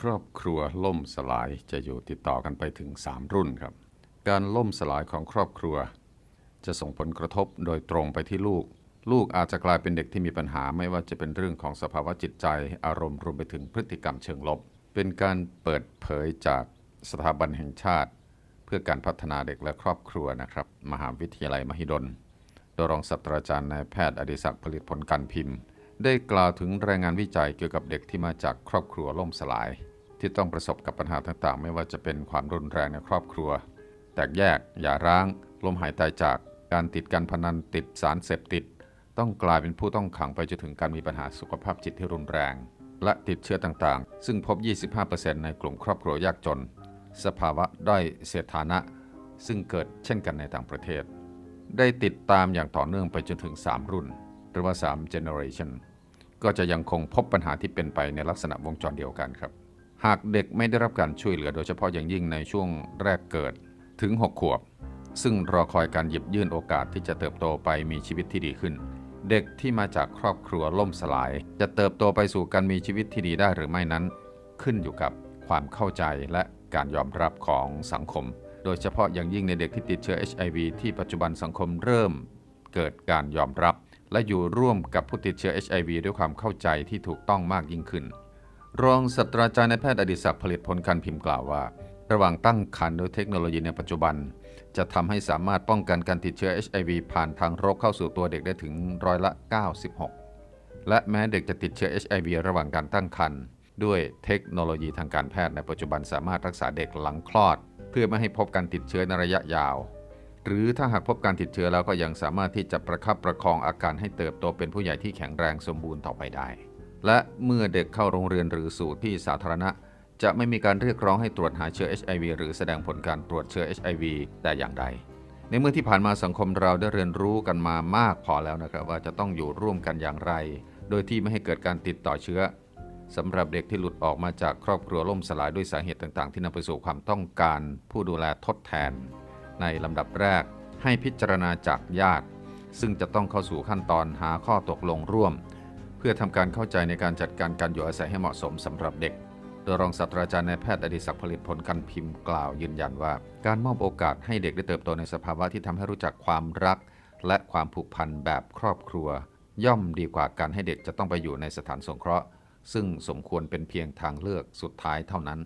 ครอบครัวล่มสลายจะอยู่ติดต่อกันไปถึง 3 รุ่นครับ การล่มสลายของครอบครัว จะส่งผลกระทบโดยตรงไปที่ลูก ลูกอาจจะกลายเป็นเด็กที่มีปัญหาไม่ว่าจะเป็นเรื่องของสภาวะจิตใจ อารมณ์รวมไปถึงพฤติกรรมเชิงลบ เป็นการเปิดเผยจากสถาบันแห่งชาติ เพื่อการพัฒนาเด็กและครอบครัวนะครับ มหาวิทยาลัยมหิดล โดยรองศาสตราจารย์นายแพทย์อดิศักดิ์ผลิตผลการพิมพ์ได้กล่าวถึงรายงานวิจัยเกี่ยวกับเด็กที่มาจากครอบครัวล่มสลาย ที่ต้องประสบกับปัญหาต่างๆ ไม่ว่าจะเป็นความรุนแรงในครอบครัว แตกแยกหย่าร้างล้มหายตายจากการติดการพนันติดสารเสพติด ต้องกลายเป็นผู้ต้องขังไปจนถึงการมีปัญหาสุขภาพจิตที่รุนแรง และติดเชื้อต่างๆ ซึ่งพบ 25%ในกลุ่มครอบครัวยากจน สภาวะด้อยเศรษฐานะ ซึ่งเกิดเช่นกันในต่างประเทศ ได้ติดตามอย่างต่อเนื่องไปจนถึง 3 รุ่น หรือว่า 3 generation ก็จะยังคงพบปัญหาที่เป็นไปในลักษณะวงจรเดียวกันครับ หากเด็กไม่ได้รับการช่วยเหลือโดยเฉพาะอย่างยิ่งในช่วงแรกเกิดถึง 6 ขวบ ซึ่งรอคอยการหยิบยื่นโอกาสที่จะเติบโตไปมีชีวิตที่ดีขึ้น เด็กที่มาจากครอบครัวล่มสลาย จะเติบโตไปสู่การมีชีวิตที่ดีได้หรือไม่นั้น ขึ้นอยู่กับความเข้าใจและการยอมรับของสังคม โดยเฉพาะอย่างยิ่งในเด็กที่ติดเชื้อ HIV ที่ปัจจุบันสังคมเริ่มเกิดการยอมรับ และอยู่ร่วมกับผู้ติดเชื้อ HIV ด้วยความเข้าใจที่ถูกต้องมากยิ่งขึ้น รองศาสตราจารย์นายแพทย์อดิศักดิ์ผลิตผลการพิมพ์กล่าวว่า ระหว่างตั้งครรภ์ด้วยเทคโนโลยีในปัจจุบัน จะทำให้สามารถป้องกันการติดเชื้อ HIV ผ่านทางรกเข้าสู่ตัวเด็กได้ถึงร้อยละ 96 และแม้เด็กจะติดเชื้อ HIV ระหว่างการตั้งครรภ์ด้วยเทคโนโลยีทางการแพทย์ในปัจจุบันสามารถรักษาเด็กหลังคลอด เพื่อไม่ให้พบการติดเชื้อในระยะยาว หรือถ้าหากพบการติดเชื้อแล้วก็ยังสามารถที่จะประคับประคองอาการให้เติบโตเป็นผู้ใหญ่ที่แข็งแรงสมบูรณ์ต่อไปได้ และเมื่อเด็กเข้าโรงเรียนหรือสู่ที่สาธารณะ จะไม่มีการเรียกร้องให้ตรวจหาเชื้อ HIV หรือแสดงผลการตรวจเชื้อ HIV แต่อย่างใด ในเมื่อที่ผ่านมาสังคมเราได้เรียนรู้กันมามากพอแล้วนะครับว่าจะต้องอยู่ร่วมกันอย่างไร โดยที่ไม่ให้เกิดการติดต่อเชื้อสำหรับเด็กที่หลุดออกมาจากครอบครัวล่มสลายด้วยสาเหตุต่างๆ ที่นำไปสู่ความต้องการ ผู้ดูแลทดแทน ในลำดับแรกให้พิจารณาจากญาติ ซึ่งจะต้องเข้าสู่ขั้นตอนหาข้อตกลงร่วม เพื่อทำการเข้าใจในการจัดการการอยู่อาศัยให้เหมาะสมสำหรับเด็ก โดยรองศาสตราจารย์นายแพทย์อดิศักดิ์ผลิตผลการพิมพ์กล่าวยืนยันว่า การมอบโอกาสให้เด็กได้เติบโตในสภาวะที่ทำให้รู้จักความรัก และความผูกพันแบบครอบครัว ย่อมดีกว่าการให้เด็กจะต้องไปอยู่ในสถานสงเคราะห์ ซึ่งสมควรเป็นเพียงทางเลือกสุดท้ายเท่านั้น